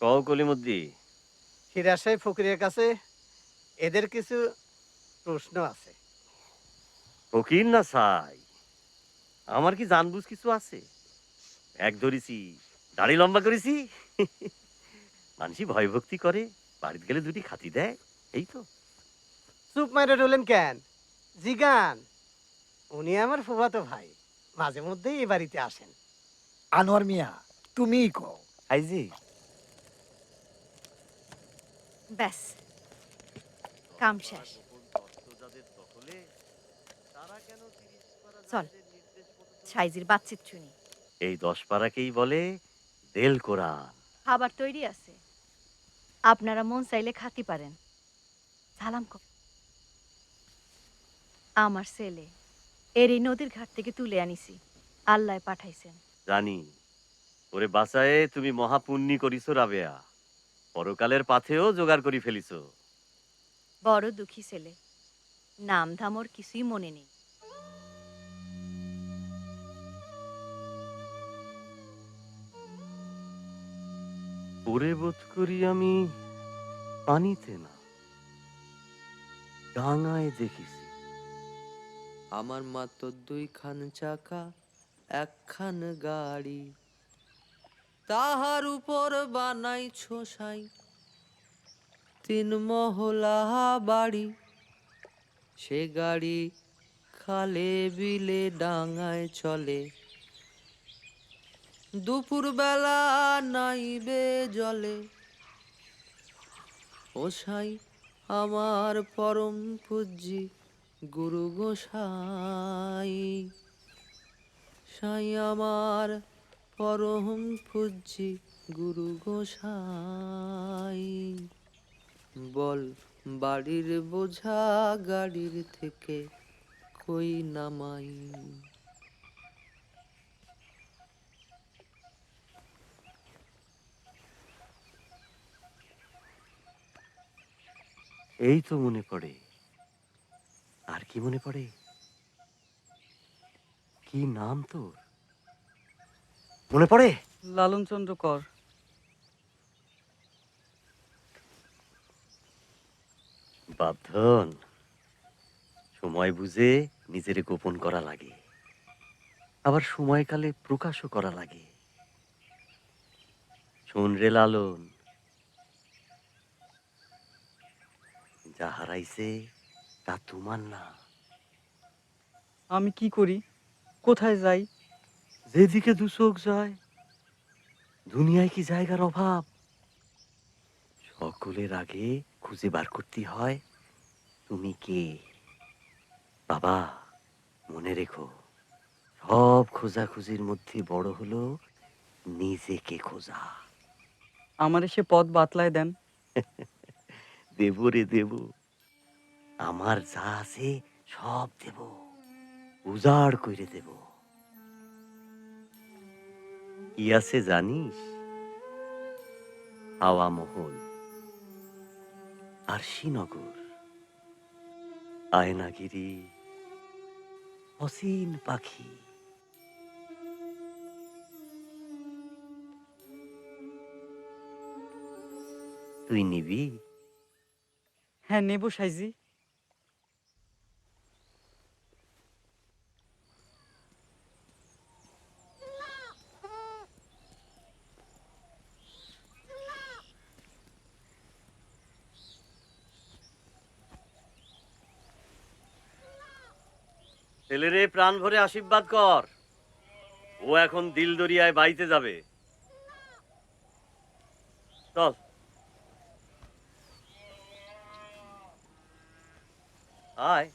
কও কলিমুদ্দি হিরাশাই ফকিরের কাছে এদের কিছু প্রশ্ন আছে। ফকির না সাই? আমার কি জানবুঝ কিছু আছে? এক ধরেছি দাড়ি লম্বা করেছি। মানুষই ভয় ভক্তি করে বাড়িতে গেলে দুটি খাতি দেয় এই তো। চুপ মাইরে রইলেন কেন? জিগান। উনি আমার ফুফাতো ভাই মাঝে মধ্যেই এই বাড়িতে আসেন। আনোয়ার মিয়া তুমিই কও। আইজি ব্যাস কাম শেষ। চল সাইজির শুনি এই দশ পাড়াকেই বলে দেল খাবার তৈরি আছে। আপনারা মন চাইলে খাতি পারেন। সালাম ক আমার ছেলে এর এই নদীর ঘাট থেকে তুলে আনিছি। আল্লাহ পাঠাইছেন। জানি। ওরে বাঁচায়ে তুমি মহাপুণ্যি করিছো রাবেয়া। পরকালের পাথেও জোগাড় করি ফেলিছো। বড় দুঃখী ছেলে নাম ধামর কিছুই মনে নেই। পরে বোধ করি আমি পানিতে না ডাঙায় দেখেছি। আমার মাত্র দুইখান চাকা একখান গাড়ি। তাহার উপর বানাই ছোসাই। তিন মহলা বাড়ি, সে গাড়ি খালে বিলে ডাঙায় চলে। দুপুর বেলা নাইবে জলে। ওসাই আমার পরম পূজ্যি গুরু গোসাই। সাই আমার পরম পূজ্যি গুরু গোসাই। বল, বাড়ির বোঝা গাড়ির থেকে কই নামাই? এই তো মনে পড়ে। আর কি মনে পড়ে? কি নাম তোর? মনে পড়ে? লালন চন্দ্র কর। বাধ্যন সময় বুঝে নিজেরে গোপন করা লাগে। আবার সময়কালে প্রকাশও করা লাগে। শোন রে লালন যা হারাইছে তা তোমার না। আমি কি করি? কোথায় যাই? যেদিকে দু চোখ যায় দুনিয়ায় কি জায়গার অভাব? সকলের আগে খুঁজে বার করতে হয় তুমি কে? বাবা মনে রেখো সব খোঁজাখুঁজির মধ্যে বড় হলো নিজেকে খোঁজা। আমার সে পথ বাতলায় দেন। দেব রে দেব আমার যা আছে সব দেব উজাড় কইরে দেব। কি আছে জানিস? হাওয়া মহল। আর শ্রীনগর আয়নাগিরি। অসীন পাখি। তুই নিবি? হ্যাঁ নেব সাইজি। ছেলেরে প্রাণ ভরে আশীর্বাদ কর। ও এখন দিল দরিয়ায় বাইতে যাবে। চল। আয়।